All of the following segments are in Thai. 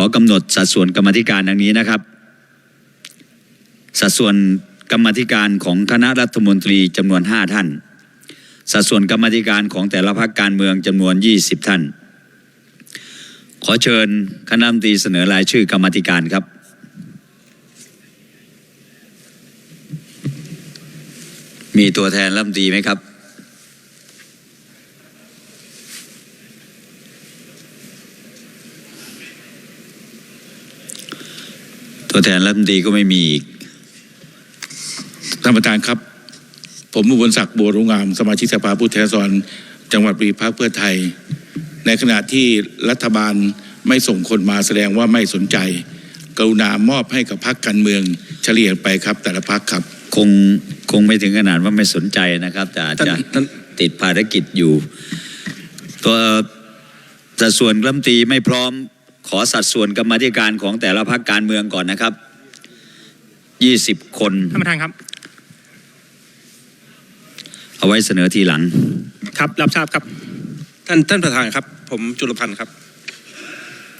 ขอกำหนดสัดส่วนกรรมธิการดังนี้นะครับ สัดส่วนกรรมธิการของคณะรัฐมนตรีจำนวน 5 ท่าน สัดส่วนกรรมธิการของแต่ละพรรคการเมืองจำนวน 20 ท่าน ขอเชิญคณะรัฐมนตรีเสนอรายชื่อกรรมธิการครับมีตัวแทนรัฐมนตรีไหมครับ ตัวแทนรัฐมนตรีก็ไม่มีอีกท่านประธานครับ ผมอุบลศักดิ์บัวรุ่งงาม สมาชิกสภาผู้แทนราษฎรจังหวัดบุรีพรรคเพื่อไทย ในขณะที่รัฐบาลไม่ส่งคนมาแสดงว่าไม่สนใจ กรุณามอบให้กับพรรคการเมืองเฉลี่ยไปครับ แต่ละพรรคครับ คงคงไม่ถึงขนาดว่าไม่สนใจนะครับ แต่อาจจะท่านท่านติดภารกิจอยู่ ตัวสัดส่วนรัฐมนตรีไม่พร้อม ขอสัดส่วนกรรมาธิการของแต่ละพรรคการเมืองก่อนนะครับยี่สิบคนท่านประธานครับ เอาไว้เสนอทีหลัง ครับรับทราบครับ ท่านท่านประธานครับ ผมจุลพันธ์ครับ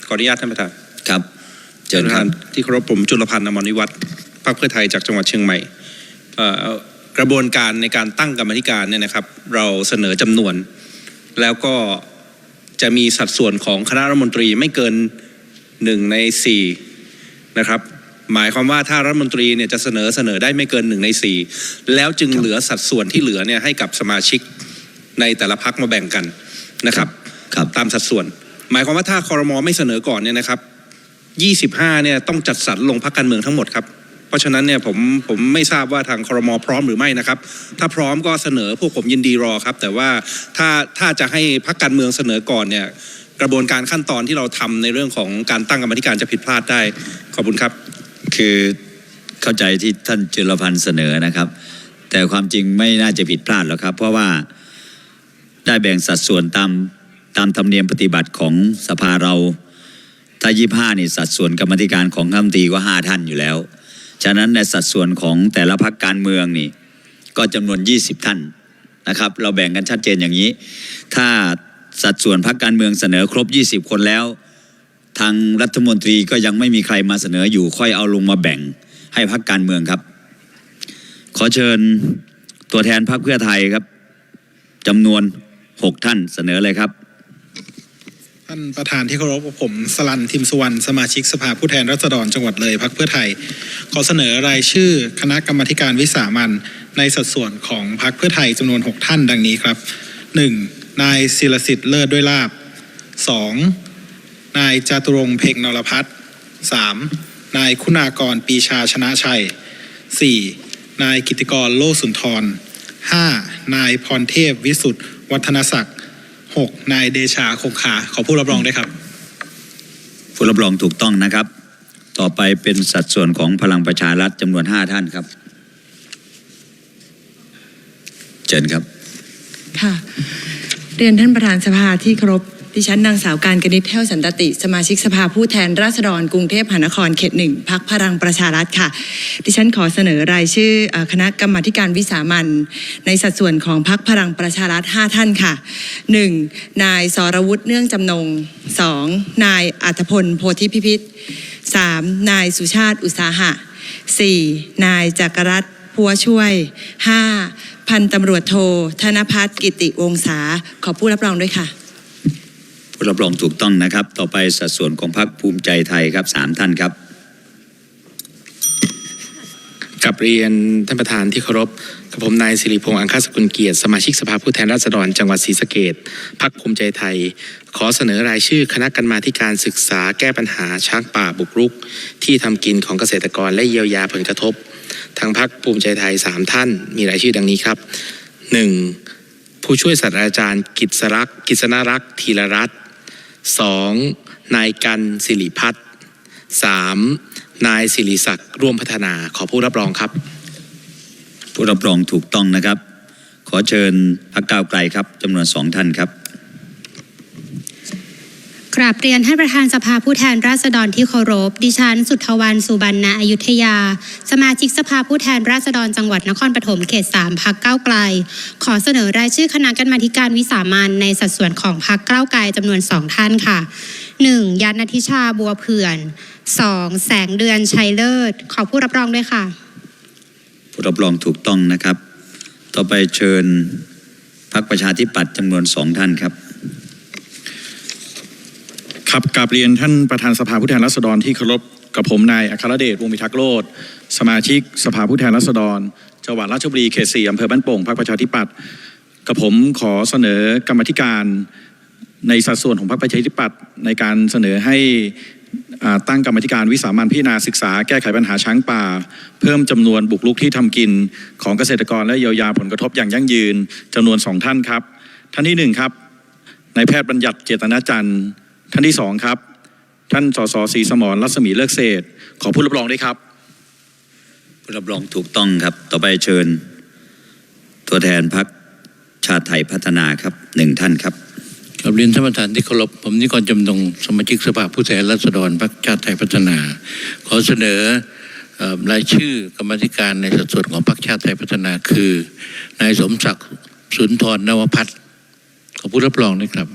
ขออนุญาตท่านประธานครับเชิญท่านประคธารับนที่เคารพผมจุลพันธ์อมรนิวัฒน์พรรคเพื่อไทยจากจังหวัดเชียงใหม่เอ่อกระบวนการในการตั้งกรรมาธิการเนี่ยนะครับ เราเสนอจำนวน แล้วก็ จะมีสัดส่วนของคณะรัฐมนตรีไม่เกินหนึ่งในสี่นะครับหมายความว่าถ้ารัฐมนตรีเนี่ยจะเสนอเสนอได้ไม่เกินหนึ่งในสี่แล้วจึงเหลือสัดส่วนที่เหลือเนี่ยให้กับสมาชิกในแต่ละพักมาแบ่งกันนะครับครับตามสัดส่วน หมายความว่าถ้าคอรมอไม่เสนอก่อนเนี่ยนะครับ25เนี่ยต้องจัดสรรลงพักการเมืองทั้งหมดครับ เพราะฉะนั้นเนี่ยผมผมไม่ทราบว่าทางคอรมอพร้อมหรือไม่นะครับ ถ้าพร้อมก็เสนอพวกผมยินดีรอครับ แต่ว่าถ้าถ้าจะให้พักการเมืองเสนอก่อนเนี่ยกระบวนการขั้นตอนที่เราทำในเรื่องของการตั้งกรรมธิการจะผิดพลาดได้ขอบคุณครับ คือเข้าใจที่ท่านจุลพันธ์เสนอนะครับ แต่ความจริงไม่น่าจะผิดพลาดหรอกครับ เพราะว่าได้แบ่งสัดส่วนตามตามธรรมเนียมปฏิบัติของสภาเราถ้ายี่ห้านี่สัดส่วนกรรมธิการของคณะมนตรีก็ห้าท่านอยู่แล้ว ฉะนั้นในสัดส่วนของแต่ละพรรคการเมืองนี่ก็จำนวน 20 ท่านนะครับ เราแบ่งกันชัดเจนอย่างนี้ ถ้าสัดส่วนพรรคการเมืองเสนอครบ 20 คนแล้ว ทางรัฐมนตรีก็ยังไม่มีใครมาเสนออยู่ค่อยเอาลงมาแบ่งให้พรรคการเมืองครับ ขอเชิญตัวแทนพรรคเพื่อไทยครับจำนวน 6 ท่านเสนอเลยครับ ท่านประธานที่เคารพผมสลันทิมสุวรรณสมาชิกสภาผู้แทนราษฎรจังหวัดเลยพักเพื่อไทย ขอเสนอรายชื่อคณะกรรมการวิสามันในสัดส่วนของพักเพื่อไทยจำนวน 6 ท่านดังนี้ครับ 1. นายศิรสิทธิ์เลิศด้วยลาบ 2. นายจตุรงเพ็งนรพัฒน์ 3. นายคุณากรปีชาชนะชัย 4. นายกิติกรโลสุนทร 5. นายพรเทพวิสุทธ์วัฒนศักดิ์ 6. นายเดชาคงคาขอผู้รับรองด้วยครับ ผู้รับรองถูกต้องนะครับ ต่อไปเป็นสัดส่วนของพลังประชารัฐจำนวน 5 ท่านครับ เชิญครับ ค่ะ เรียนท่านประธานสภาที่เคารพ ดิฉันนางสาวการกนิษฐ์แท้วสันตติ สมาชิกสภาผู้แทนราษฎรกรุงเทพมหานครเขตหนึ่งพักพลังประชารัฐค่ะ ดิฉันขอเสนอรายชื่อคณะกรรมาธิการวิสามันในสัดส่วนของพักพลังประชารัฐ 5 ท่านค่ะ 1. นายสรวุฒิเนื่องจำนง 2. นายอัธพลโพธิพิพิธ 3. นายสุชาติอุตสาหะ 4. นายจักรรัตพัวช่วย 5. พันตำรวจโท ธนพัฒน์กิติวงศาขอผู้รับรองด้วยค่ะ รับรองถูกต้องนะครับ ต่อไปสัดส่วนของพรรคภูมิใจไทยครับสามท่านครับกับเรียนท่านประธานที่เคารพกับผมนายสิริพงษ์อังคาสกุลเกียรติสมาชิกสภาผู้แทนราษฎรจังหวัดศรีสะเกดพักภูมิใจไทย ขอเสนอรายชื่อคณะกรรมาการศึกษาแก้ปัญหาช้างป่าบุกรุก ที่ทำกินของเกษตรกรและเยียวยาผลกระทบ ทางพักภูมิใจไทยสามท่าน มีรายชื่อดังนี้ครับหนึ่งผู้ช่วยศาสตราจารย์ กิษรักกิษณรักษ์ธีรรัตน์ สองนายกันสิริพัฒน์สามนายสิริศักดิ์ร่วมพัฒนาขอผู้รับรองครับ ผู้รับรองถูกต้องนะครับ ขอเชิญพักก้าวไกลครับจำนวนสองท่านครับ กราบเรียนท่านประธานสภาผู้แทนราษฎรที่เคารพ ดิฉัน สุทธวันสุบรรณอยุธยา สมาชิกสภาผู้แทนราษฎรจังหวัดนครปฐมเขต 3พักเก้าไกล ขอเสนอรายชื่อคณะกรรมาการวิสามันในสัดส่วนของพักเก้าไกลจำนวนสองท่านค่ะ 1. ยันนทิชาบัวเผื่อน 2. แสงเดือนชัยเลิศ ขอผู้รับรองด้วยค่ะ ผู้รับรองถูกต้องนะครับ ต่อไปเชิญพรรคประชาธิปัตย์จำนวนสองท่านครับ ครับกราบเรียนท่านประธานสภาผู้แทนราษฎรที่เคารพกับผมนายอัครเดชวงศ์พิทักษ์โลดสมาชิกสภาผู้แทนราษฎรจังหวัดราชบุรีเขตสี่อำเภอบ้านโป่งพรรคประชาธิปัตย์กับผมขอเสนอกรรมธิการในสัดส่วนของพรรคประชาธิปัตย์ในการเสนอให้ตั้งกรรมธิการวิสามันพิจารณาศึกษาแก้ไขปัญหาช้างป่า เพิ่มจำนวนบุกรุกที่ทำกินของเกษตรกรและเยียวยาผลกระทบอย่างยั่งยืนจำนวนสองท่านครับ ท่านที่หนึ่งครับนายแพทย์บัญญัติเจตนาจันทร์ ท่านที่สองครับ ท่านสสศรีสมรรัศมีเลิกเศษ ขอผู้รับรองด้วยครับ ผู้รับรองถูกต้องครับ ต่อไปเชิญ ตัวแทนพรรคชาติไทยพัฒนาครับหนึ่งท่านครับกับเรียนท่านประธานที่เคารพผมนิกรจำนงสมาชิกสภาผู้แทนราษฎรพรรคชาติไทยพัฒนา ขอเสนอเอ่อรายชื่อกรรมาธิการในสัดส่วนของพรรคชาติไทยพัฒนาคือนายสมศักดิ์สุนทรนวพัฒน์ขอผู้รับรองด้วยครับ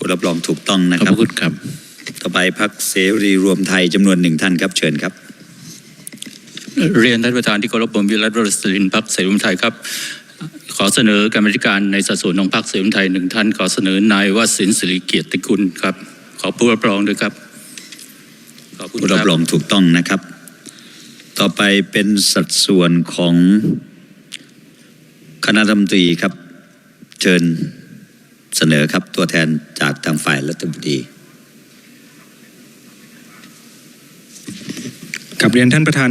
ผู้รับรองถูกต้องนะขอบครับพระคุณครับ ต่อไปพรรคเสรีรวมไทยจำนวนหนึ่งท่านครับเชิญครับ เรียนท่านประธานที่เคารพผมวิรัตวรสลินพักเสรีรวมไทยครับ ขอเสนอกรรมธิการในสัดส่วนของพรรคเสรีรวมไทยหนึ่งท่าน ขอเสนอนายวสินทร์สิริเกียรติกุลครับ ขอผู้รับรองด้วยครับขอบคุณผู้ครัรับบรองถูกต้องนะครับ ต่อไปเป็นสัดส่วนของคณะรัฐมนตรีครับ เชิญ เสนอครับตัวแทนจากทางฝ่ายรัฐมนตรีกับเรียนท่านประธาน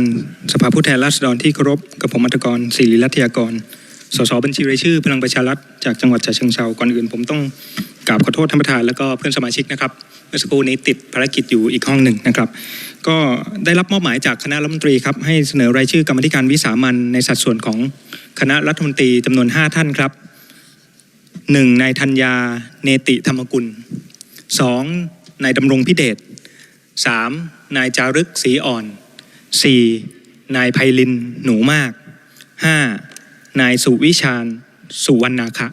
สภาผู้แทนราษฎรที่เคารพกับผมอัตกรศิริรัตยากร สสบัญชีรายชื่อ พลังประชารัฐจากจังหวัดฉะเชิงเทราก่อนอื่น ผมต้องกราบขอโทษท่านประธานแล้วก็เพื่อนสมาชิกนะครับเมื่อสักครู่นี้ติดภารกิจอยู่อีกห้องหนึ่งนะครับ ก็ได้รับมอบหมายจากคณะรัฐมนตรีครับให้เสนอรายชื่อกรรมธิการวิสามันในสัดส่วนของคณะรัฐมนตรีจำนวน 5 ท่านครับ หนึ่งนายธัญญาเนติธรรมกุลสองนายดำรงพิเดช 3. นายจารึกศรีอ่อนสี่นายไพลินหนูมากห้านายสุวิชาญสุวรรณาคะ